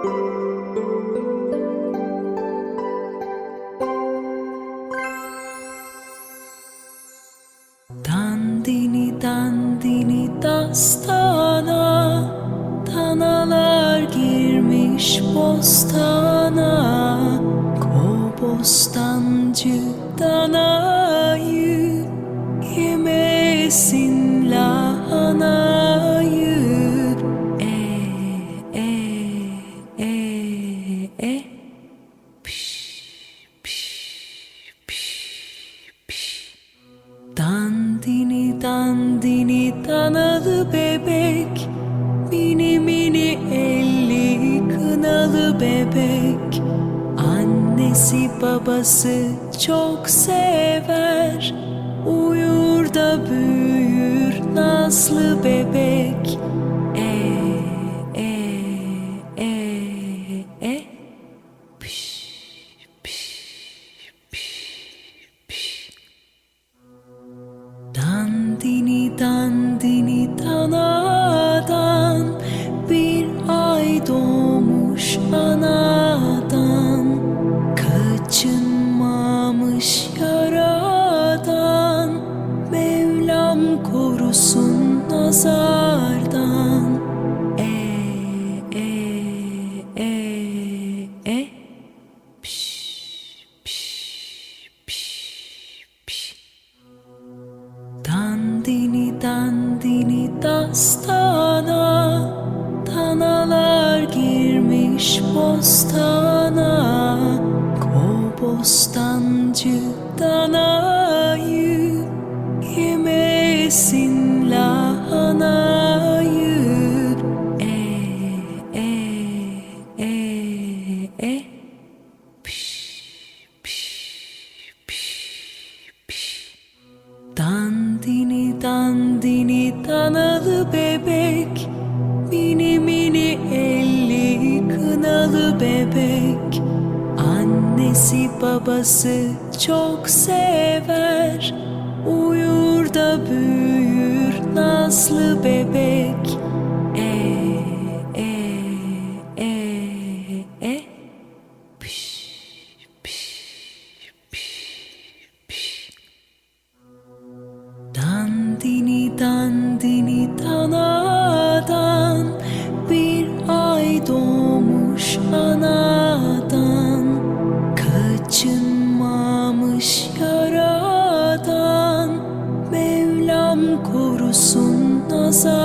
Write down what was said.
Dandini dandini dastana Danalar girmiş bostana. Ko bostancı danayı Yemesin Dandini danalı bebek Mini mini elli kınalı bebek. Annesi babası çok sever Uyur da büyür nazlı bebek Dandini dandini danadan bir ay doğmuş anadan. Kaçınmamış yaradan Mevlam korusun nazardan. E Dandini dastana Danalar girmiş bostana. Kobostancı danayı Yemesin lahanayı E e e e. Piş piş piş piş. Dandini dandini danalı bebek Mini mini elli kınalı bebek. Annesi babası çok sever Uyur da büyür nazlı bebek Dandini dandini danadan bir ay anadan. Kaçınmamış yaradan Mevlam korusun nazardan